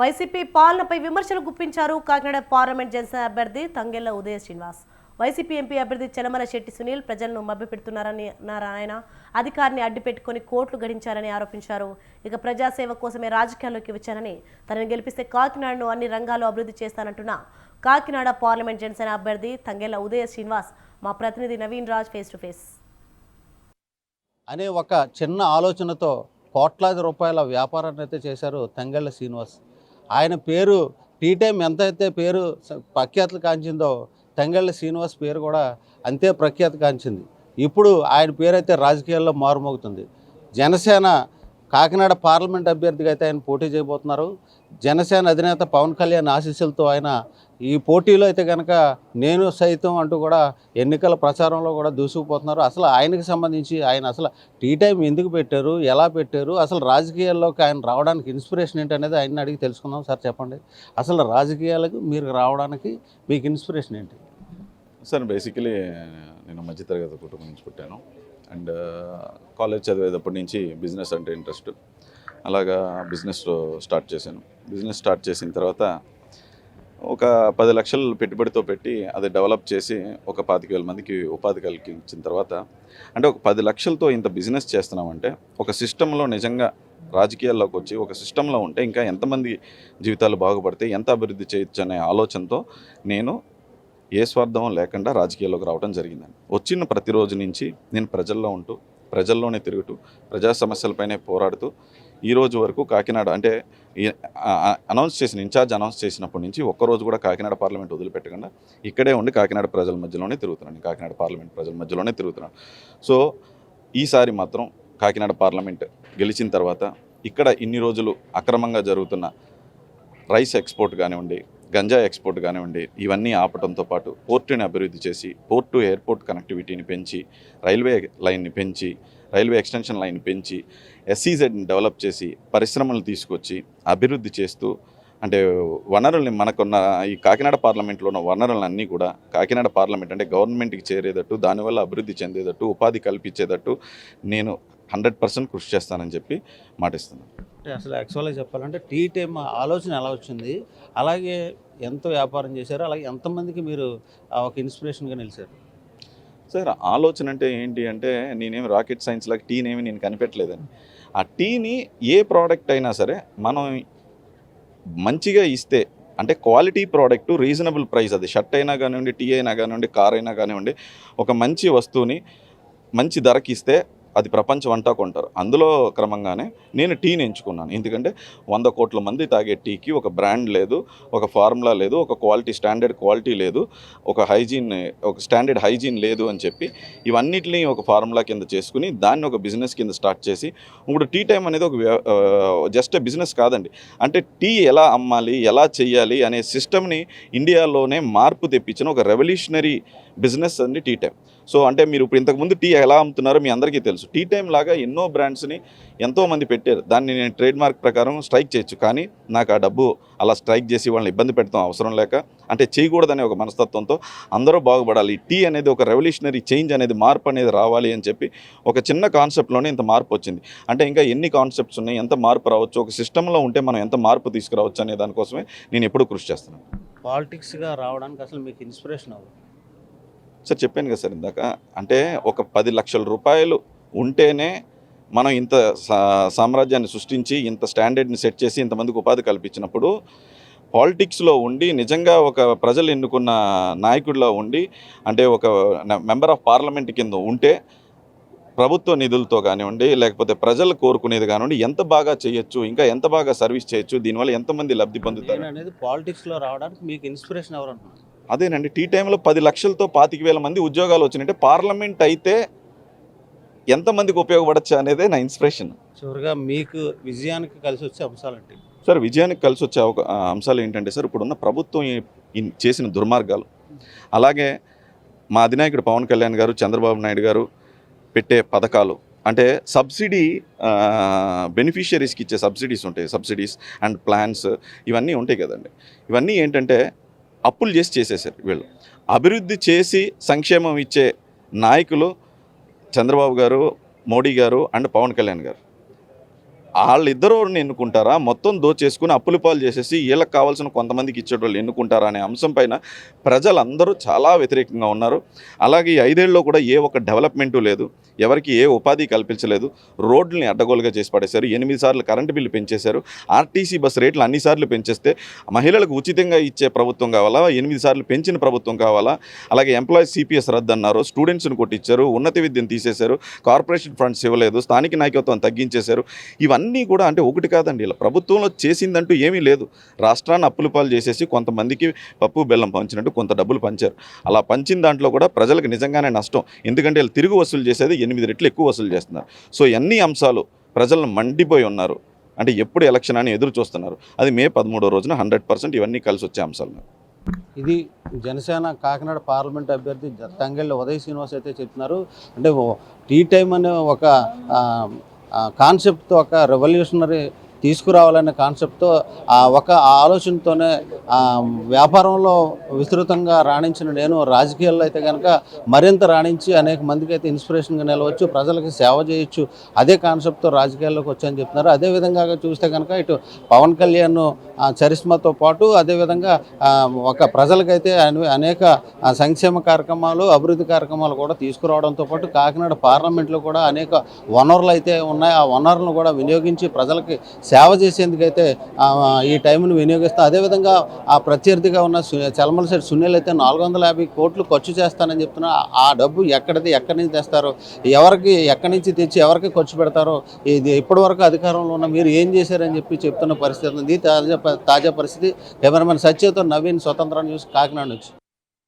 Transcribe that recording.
YCP పాలనపై విమర్శలు గుప్పించారు. కాకినాడ పార్లమెంట్ జనసేన అభ్యర్థి తంగెల్ల ఉదయ శ్రీనివాస్. వైసీపీ ఎంపీ అభ్యర్థి చెలమల శెట్టి సునీల్ ప్రజలను మభ్యపెడుతున్నారని అన్నారు ఆయన అధికారిని అడ్డుపెట్టుకుని కోట్లు గడించారని ఆరోపించారు. ఇక ప్రజాసేవ కోసమే రాజకీయాల్లోకి వచ్చానని తనను గెలిపిస్తే కాకినాడను అన్ని రంగాల్లో అభివృద్ధి చేస్తానంటున్న కాకినాడ పార్లమెంట్ జనసేన అభ్యర్థి తంగెల్ల ఉదయ శ్రీనివాస్ మా ప్రతినిధి Naveen Raj face to face. అనే ఒక చిన్న ఆలోచనతో కోట్లాది రూపాయల వ్యాపారాన్ని అయితే చేశారు తంగెళ్ళ శ్రీనివాస్. ఆయన పేరు టీ టైం ఎంత అయితే పేరు ప్రఖ్యాతలు కాంచిందో తంగళ్ళ శ్రీనివాస్ పేరు కూడా అంతే ప్రఖ్యాతి కాంచింది. ఇప్పుడు ఆయన పేరు అయితే రాజకీయాల్లో మారుమోగుతుంది. జనసేన కాకినాడ పార్లమెంట్ అభ్యర్థిగా అయితే ఆయన పోటీ చేయబోతున్నారు. జనసేన అధినేత పవన్ కళ్యాణ్ ఆశీస్సులతో ఆయన ఈ పోటీలో అయితే కనుక నేను సైతం అంటూ కూడా ఎన్నికల ప్రచారంలో కూడా దూసుకుపోతున్నారు. అసలు ఆయనకి సంబంధించి ఆయన అసలు టీ టైం ఎందుకు పెట్టారు? ఎలా పెట్టారు? అసలు రాజకీయాల్లోకి ఆయన రావడానికి ఇన్స్పిరేషన్ ఏంటి అనేది ఆయన అడిగి తెలుసుకుందాం సార్ చెప్పండి. అసలు రాజకీయాలకు మీరు రావడానికి మీకు ఇన్స్పిరేషన్ ఏంటి? సార్ బేసికలీ నేను మధ్యతరగతి కుటుంబం నుంచి పుట్టాను. అండ్ కాలేజ్ చదివేటప్పటి నుంచి బిజినెస్ అంటే ఇంట్రెస్ట్. అలాగా బిజినెస్ స్టార్ట్ చేశాను. బిజినెస్ స్టార్ట్ చేసిన తర్వాత ఒక పది లక్షలు పెట్టుబడితో పెట్టి అది డెవలప్ చేసి ఒక పాతిక వేల మందికి ఉపాధి కలిగించిన తర్వాత అంటే ఒక పది లక్షలతో ఇంత బిజినెస్ చేస్తున్నామంటే ఒక సిస్టంలో నిజంగా రాజకీయాల్లోకి వచ్చి ఒక సిస్టంలో ఉంటే ఇంకా ఎంతమంది జీవితాలు బాగుపడితే ఎంత అభివృద్ధి చేయొచ్చు అనే ఆలోచనతో నేను ఏ స్వార్థం లేకుండా రాజకీయాల్లోకి రావడం జరిగిందండి. వచ్చిన ప్రతిరోజు నుంచి నేను ప్రజల్లో ఉంటూ ప్రజల్లోనే తిరుగుతూ ప్రజా సమస్యలపైనే పోరాడుతూ ఈ రోజు వరకు కాకినాడ అంటే అనౌన్స్ చేసిన ఇన్ఛార్జ్ అనౌన్స్ చేసినప్పటి నుంచి ఒక్కరోజు కూడా కాకినాడ పార్లమెంట్ వదిలిపెట్టకుండా ఇక్కడే ఉండి కాకినాడ ప్రజల మధ్యలోనే తిరుగుతున్నాను కాకినాడ పార్లమెంట్ ప్రజల మధ్యలోనే తిరుగుతున్నాను. సో ఈసారి మాత్రం కాకినాడ పార్లమెంట్ గెలిచిన తర్వాత ఇక్కడ ఇన్ని రోజులు అక్రమంగా జరుగుతున్న రైస్ ఎక్స్పోర్ట్ కానివ్వండి గంజా ఎక్స్పోర్ట్ కానివ్వండి ఇవన్నీ ఆపడంతో పాటు పోర్టుని అభివృద్ధి చేసి పోర్ట్ టు ఎయిర్పోర్ట్ కనెక్టివిటీని పెంచి రైల్వే లైన్ని పెంచి రైల్వే ఎక్స్టెన్షన్ లైన్ పెంచి ఎస్సీజెడ్ని డెవలప్ చేసి పరిశ్రమలు తీసుకొచ్చి అభివృద్ధి చేస్తూ అంటే వనరుల్ని మనకున్న ఈ కాకినాడ పార్లమెంట్లో ఉన్న వనరులన్నీ కూడా కాకినాడ పార్లమెంట్ అంటే గవర్నమెంట్కి చేరేటట్టు దానివల్ల అభివృద్ధి చెందేటట్టు ఉపాధి కల్పించేటట్టు నేను హండ్రెడ్ పర్సెంట్ కృషి చేస్తానని చెప్పి మాటిస్తున్నాను. అసలు యాక్చువల్గా చెప్పాలంటే టీ టైం ఆలోచన ఎలా వచ్చింది? అలాగే ఎంత వ్యాపారం చేశారు. అలాగే ఎంతమందికి మీరు ఒక ఇన్స్పిరేషన్గా నిలిచారు? సార్ ఆలోచన అంటే ఏంటి అంటే నేనేం రాకెట్ సైన్స్ లాగా టీనేమి నేను కనిపెట్టలేదని. ఆ టీని ఏ ప్రోడక్ట్ అయినా సరే మనం మంచిగా ఇస్తే అంటే క్వాలిటీ ప్రోడక్ట్ రీజనబుల్ ప్రైస్ అది. షర్ట్ అయినా కానివ్వండి టీ అయినా కానివ్వండి కార్ అయినా కానివ్వండి ఒక మంచి వస్తువుని మంచి ధరకి ఇస్తే అది ప్రపంచం అంటా కొంటారు. అందులో క్రమంగానే నేను టీని ఎంచుకున్నాను ఎందుకంటే వంద కోట్ల మంది తాగే టీకి ఒక బ్రాండ్ లేదు ఒక ఫార్ములా లేదు ఒక క్వాలిటీ స్టాండర్డ్ క్వాలిటీ లేదు ఒక హైజీన్ ఒక స్టాండర్డ్ హైజీన్ లేదు అని చెప్పి ఇవన్నిటిని ఒక ఫార్ములా కింద చేసుకుని దాన్ని ఒక బిజినెస్ కింద స్టార్ట్ చేసి ఇప్పుడు టీ టైం అనేది ఒక జస్ట్ బిజినెస్ కాదండి. అంటే టీ ఎలా అమ్మాలి ఎలా చేయాలి అనే సిస్టమ్ని ఇండియాలోనే మార్పు తెప్పించిన ఒక రెవల్యూషనరీ బిజినెస్ అండి టీ టైం. సో అంటే మీరు ఇప్పుడు ఇంతకుముందు టీ ఎలా అమ్ముతున్నారో మీ అందరికీ తెలుసు. టీ టైం లాగా ఎన్నో బ్రాండ్స్ని ఎంతోమంది పెట్టారు. దాన్ని నేను ట్రేడ్ మార్క్ ప్రకారం స్ట్రైక్ చేయొచ్చు. కానీ నాకు ఆ డబ్బు అలా స్ట్రైక్ చేసి వాళ్ళని ఇబ్బంది పెడతాం అవసరం లేక అంటే చేయకూడదనే ఒక మనస్తత్వంతో అందరూ బాగుపడాలి. టీ అనేది ఒక రెవల్యూషనరీ చేంజ్ అనేది మార్పు అనేది రావాలి అని చెప్పి ఒక చిన్న కాన్సెప్ట్లోనే ఇంత మార్పు వచ్చింది. అంటే ఇంకా ఎన్ని కాన్సెప్ట్స్ ఉన్నాయి ఎంత మార్పు రావచ్చు ఒక సిస్టంలో ఉంటే మనం ఎంత మార్పు తీసుకురావచ్చు అనే దానికోసమే నేను ఎప్పుడు కృషి చేస్తున్నాను. పాలిటిక్స్గా రావడానికి అసలు మీకు ఇన్స్పిరేషన్ అవ్వదు సార్ చెప్పాను కదా సార్ ఇందాక. అంటే ఒక పది లక్షల రూపాయలు ఉంటేనే మనం ఇంత సా- సామ్రాజ్యాన్ని సృష్టించి ఇంత స్టాండర్డ్ని సెట్ చేసి ఇంతమందికి ఉపాధి కల్పించినప్పుడు పాలిటిక్స్లో ఉండి నిజంగా ఒక ప్రజలు ఎన్నుకున్న నాయకుడిలో ఉండి అంటే ఒక మెంబర్ ఆఫ్ పార్లమెంట్ కింద ఉంటే ప్రభుత్వ నిధులతో కానివ్వండి లేకపోతే ప్రజలు కోరుకునేది కానివ్వండి ఎంత బాగా చేయొచ్చు ఇంకా ఎంత బాగా సర్వీస్ చేయొచ్చు దీనివల్ల ఎంతమంది లబ్ధి పొందుతారు? అనేది పాలిటిక్స్లో రావడానికి మీకు ఇన్స్పిరేషన్ ఎవరు అదేనండి టీ టైంలో పది లక్షలతో పాతిక వేల మంది ఉద్యోగాలు వచ్చినాయంటే పార్లమెంట్ అయితే ఎంతమందికి ఉపయోగపడచ్చు అనేదే నా ఇన్స్పిరేషన్. చివరిగా మీకు విజయానికి కలిసి వచ్చే అంశాలంటే సార్ విజయానికి కలిసి వచ్చే అంశాలు ఏంటంటే సార్ ఇప్పుడున్న ప్రభుత్వం చేసిన దుర్మార్గాలు. అలాగే మా అధినాయకుడు పవన్ కళ్యాణ్ గారు చంద్రబాబు నాయుడు గారు పెట్టే పథకాలు. అంటే సబ్సిడీ బెనిఫిషియరీస్కి ఇచ్చే సబ్సిడీస్ ఉంటాయి సబ్సిడీస్ అండ్ ప్లాన్స్ ఇవన్నీ ఉంటాయి కదండి. ఇవన్నీ ఏంటంటే అప్పులు చేసి చేసేసారు వీళ్ళు. అభివృద్ధి చేసి సంక్షేమం ఇచ్చే నాయకులు చంద్రబాబు గారు మోడీ గారు అండ్ పవన్ కళ్యాణ్ గారు. వాళ్ళిద్దరూ ఎన్నుకుంటారా? మొత్తం దోచేసుకుని అప్పులు పాలు చేసేసి వీళ్ళకి కావాల్సిన కొంతమందికి ఇచ్చేటోళ్ళు ఎన్నుకుంటారా అనే అంశం పైన ప్రజలందరూ చాలా వ్యతిరేకంగా ఉన్నారు. అలాగే ఈ ఐదేళ్ళలో కూడా ఏ ఒక్క డెవలప్మెంటు లేదు. ఎవరికి ఏ ఉపాధి కల్పించలేదు. రోడ్లని అడ్డగోలుగా చేసి పడేశారు. ఎనిమిది సార్లు కరెంటు బిల్లు పెంచేశారు. ఆర్టీసీ బస్ రేట్లు అన్ని సార్లు పెంచేస్తే మహిళలకు ఉచితంగా ఇచ్చే ప్రభుత్వం కావాలా? ఎనిమిది సార్లు పెంచిన ప్రభుత్వం కావాలా? అలాగే ఎంప్లాయీస్ సిపిఎస్ రద్దు అన్నారు. స్టూడెంట్స్ని కొట్టించారు. ఉన్నత విద్యను తీసేశారు. కార్పొరేషన్ ఫండ్స్ ఇవ్వలేదు. స్థానిక నాయకత్వం తగ్గించేశారు. ఇవన్నీ కూడా అంటే ఒకటి కాదండి. ఇలా ప్రభుత్వంలో చేసిందంటూ ఏమీ లేదు. రాష్ట్రాన్ని అప్పులు పాలు చేసేసి కొంతమందికి పప్పు బెల్లం పంచినట్టు కొంత డబ్బులు పంచారు. అలా పంచిన దాంట్లో కూడా ప్రజలకు నిజంగానే నష్టం. ఎందుకంటే వీళ్ళు తిరుగు వసూలు చేసేది ఎనిమిది రెట్లు ఎక్కువ వసూలు చేస్తున్నారు. సో అన్ని అంశాలు ప్రజలను మండిపోయి ఉన్నారు? అంటే ఎప్పుడు ఎలక్షన్ అని ఎదురు చూస్తున్నారు. అది మే పదమూడో రోజున హండ్రెడ్ పర్సెంట్ ఇవన్నీ కలిసి వచ్చే అంశాలు ఇది జనసేన కాకినాడ పార్లమెంట్ అభ్యర్థి జ- తంగెళ్ళ ఉదయ్ శ్రీనివాస్ అయితే చెప్తున్నారు. అంటే టీ టైం అనే ఒక కాన్సెప్ట్తో ఒక రెవల్యూషనరీ తీసుకురావాలనే కాన్సెప్ట్తో ఆ ఒక ఆలోచనతోనే వ్యాపారంలో విస్తృతంగా రాణించిన నేను రాజకీయాల్లో అయితే కనుక మరింత రాణించి అనేక మందికి అయితే ఇన్స్పిరేషన్గా నిలవచ్చు ప్రజలకి సేవ చేయొచ్చు అదే కాన్సెప్ట్తో రాజకీయాల్లోకి వచ్చాయని చెప్తున్నారు. అదేవిధంగా చూస్తే కనుక ఇటు పవన్ కళ్యాణ్ చరిష్మాతో పాటు అదేవిధంగా ఒక ప్రజలకైతే అనేక సంక్షేమ కార్యక్రమాలు అభివృద్ధి కార్యక్రమాలు కూడా తీసుకురావడంతో పాటు కాకినాడ పార్లమెంట్లో కూడా అనేక వనరులు అయితే ఉన్నాయి. ఆ వనరులను కూడా వినియోగించి ప్రజలకి సేవ చేసేందుకైతే ఈ టైంను వినియోగిస్తాం. అదేవిధంగా ఆ ప్రత్యర్థిగా ఉన్న చలమల చలమలశెట్టి సునీల్ అయితే నాలుగు వందల యాభై కోట్లు ఖర్చు చేస్తానని చెప్తున్నా. ఆ డబ్బు ఎక్కడిది ఎక్కడి నుంచి తెస్తారో? ఎవరికి ఎక్కడి నుంచి తెచ్చి ఎవరికి ఖర్చు పెడతారో? ఇది ఇప్పటివరకు అధికారంలో ఉన్న మీరు ఏం చేశారని చెప్పి చెప్తున్న పరిస్థితి ఉంది. తాజా తాజా పరిస్థితి. కెమెరామెన్ సత్యతో నవీన్ స్వతంత్ర న్యూస్ కాకినాడ నుంచి.